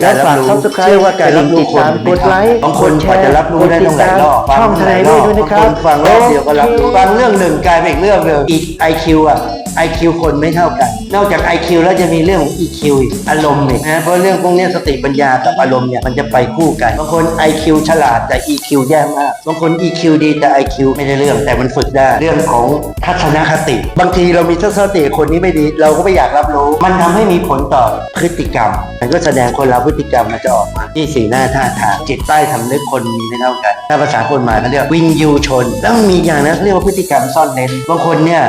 และฝาก subscribe เชื่อว่าการรับรู้คนกดไลค์บางคนกดแชกว่าร์จะรับรู้ได้กดติต้ดองหลายรอบตามช่องฟัหลายทนายด้วยนะครับบางฟังรอบเดียวก็รับรู้โอเคฟังเรื่องหนึ่งกลายเป็นอีกเรื่องหนึ่งอีก IQ อะ IQ คนไม่เท่ากัน นอกจาก IQ แล้วจะมีเรื่องของ EQ อีกอารมณ์อีกนะเพราะเรื่องพวกนี้สติปัญญากับอารมณ์เนี่ยมันจะไปคู่กันบางคน IQ ฉลาดแต่ EQ แย่มากบางคน EQ ดีแต่ IQ ไม่ได้เรื่องแต่มันฝึกได้เรื่องของทัศนคติ บางทีเรามีทัศนคติคนนี้ไม่ดี เราก็ไม่อยากรับรู้ มันทำให้มีผลต่อพฤติกรรม มันก็แสดงคนเราพฤติกรรมมันจะออกมาที่สีหน้าท่าทางจิตใต้สำนึกคนมีไม่เท่ากันถ้าภาษากฎหมายเขาเรียกวินยูชน แล้วมันมีอย่างนะเขาเรียกว่าพฤติกรรมซ่อนเร้นบางคนเนี่ย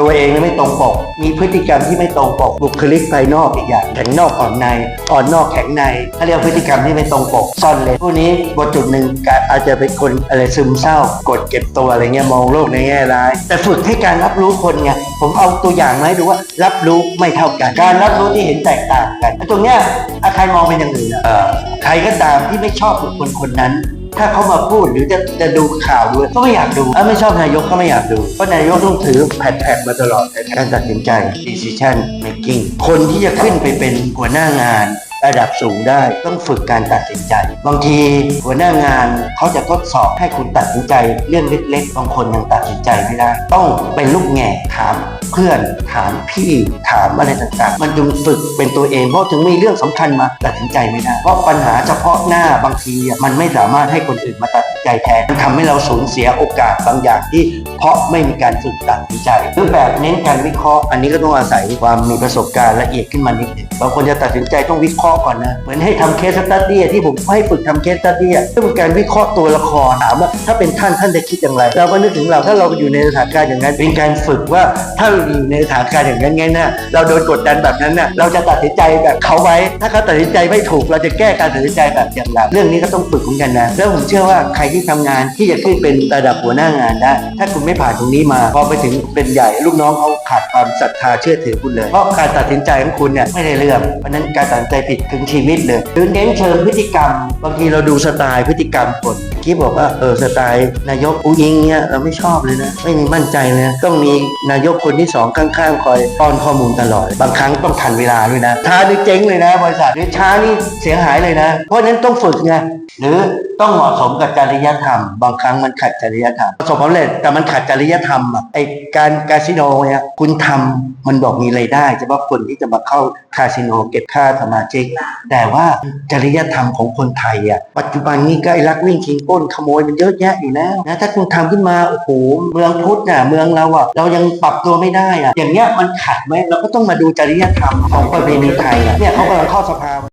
ตัวเองไม่ตรงปก มีพฤติกรรมที่ไม่ตรงปก บุคลิกภายนอกอีกอย่าง แข็งนอกอ่อนใน อ่อนนอกแข็งในเขาเรียกว่าพฤติกรรมที่ไม่ตรงปก ซ่อนเลยพวกนี้บทจุดหนึ่งก็อาจจะเป็นคนอะไรซึมเศร้ากดเก็บตัวอะไรเงี้ยมองโลกในแง่ร้าย แต่ฝึกให้การรับรู้คนไงผมเอาตัวอย่างมาให้ดูว่ารับรู้ไม่เท่ากัน การรับรู้ที่เห็นแตกต่างกันไอ้ตรงเนี้ยอาใครมองเป็นอย่างอื่นอะเอ่อใครก็ตามที่ไม่ชอบบุคคลคนนั้น ถ้าเขามาพูดหรือจะจะดูข่าวด้วยก็ไม่อยากดูถ้าไม่ชอบนายกก็ไม่อยากดู เพราะนายกต้องถือแผ่นๆมาตลอดการตัดสินใจ decision making คนที่จะขึ้นไปเป็นหัวหน้างาน ระดับสูงได้ต้องฝึกการตัดสินใจ บางทีหัวหน้างานเขาจะทดสอบให้คุณตัดสินใจเรื่องเล็กๆบางคนยังตัดสินใจไม่ได้ ต้องเป็นลูกแง่ถามเพื่อนถามพี่ถามอะไรต่างๆ มันจึงฝึกเป็นตัวเองเพราะถึงมีเรื่องสำคัญมาตัดสินใจไม่ได้เพราะปัญหาเฉพาะหน้าบางทีมันไม่สามารถให้คนอื่นมาตัดสิน ใจแทนมันทำให้เราสูญเสียโอกาสบางอย่างที่ เพราะไม่มีการฝึกตัดสินใจรูปแบบเน้นการวิเคราะห์ อันนี้ก็ต้องอาศัยความมีประสบการณ์ละเอียดขึ้นมานิดหนึงบางคนจะตัดสินใจต้องวิเคราะห์ก่อนนะเหมือนให้ทำเคสตัดดี้ที่ผมให้ฝึกทำเคสตัดดี้ก็เป็นการวิเคราะห์ตัวละครถามว่าถ้าเป็นท่านท่านจะคิดอย่างไร เราก็นึกถึงเราถ้าเราอยู่ในสถานการณ์อย่างนั้นเป็นการฝึกว่าถ้าเราอยู่ในสถานการณ์อย่างนั้นไงนะเราโดนกดดันแบบนั้นน่ะเราจะตัดสินใจแบบเขาไว้ ถ้าเขาตัดสินใจไม่ถูกเราจะแก้การตัดสินใจแบบอย่างไรเรื่องนี้ก็ต้องฝึกเหมือนกันนะแล้วผมเชื่อว่าใครที่ทำงานที่จะขึ้นเป็นระดับหัวหน้างานได้ ถ้าคุณไม่ผ่านตรงนี้มา พอไปถึงเป็นใหญ่ลูกน้องเขาขาดความศรัทธาเชื่อถือคุณเลย เพราะการตัดสินใจของคุณเนี่ยไม่ได้เรื่องเพราะนั้นการตัดสินใจผิดถึงชีวิตเลยหรือเน้นเชิงพฤติกรรม บางทีเราดูสไตล์พฤติกรรมคนที่บอกว่าเออสไตล์นายกอุ้งอิงเนี่ยเราไม่ชอบเลยนะไม่มีมั่นใจเลยนะต้องมีนายกคนที่สองข้างๆ คอยป้อนข้อมูลตลอด บางครั้งต้องทันเวลาด้วยนะช้านี่เจ๊งเลยนะบริษัทหรือช้านี่เสียหายเลยนะ เพราะฉะนั้นต้องฝึกไงหรือต้องเหมาะสมกับจริริยธรรม บางครั้งมันขัดจริยธรรมประสบความสำเร็จแต่มันขัดจริยธรรมอะไอการคาสิโนเนี่ยคุณทำมันบอกมีรายได้เฉพาะคนที่จะมาเข้าคาสิโนเก็บค่าสมาชิก แต่ว่าจริยธรรมของคนไทยอะปัจจุบันนี้ก็ไอ้ลักวิ่งชิงป้นขโมยมันเยอะแยะอยู่แล้วนะถ้าคุณทำขึ้นมาโอ้โหเมืองพุทธน่ะเมืองเราอะเรายังปรับตัวไม่ได้อะอย่างเงี้ยมันขัดไหมเราก็ต้องมาดูจริยธรรมของประเพณีไทยอะเนี่ยเขากำลังเข้าสภา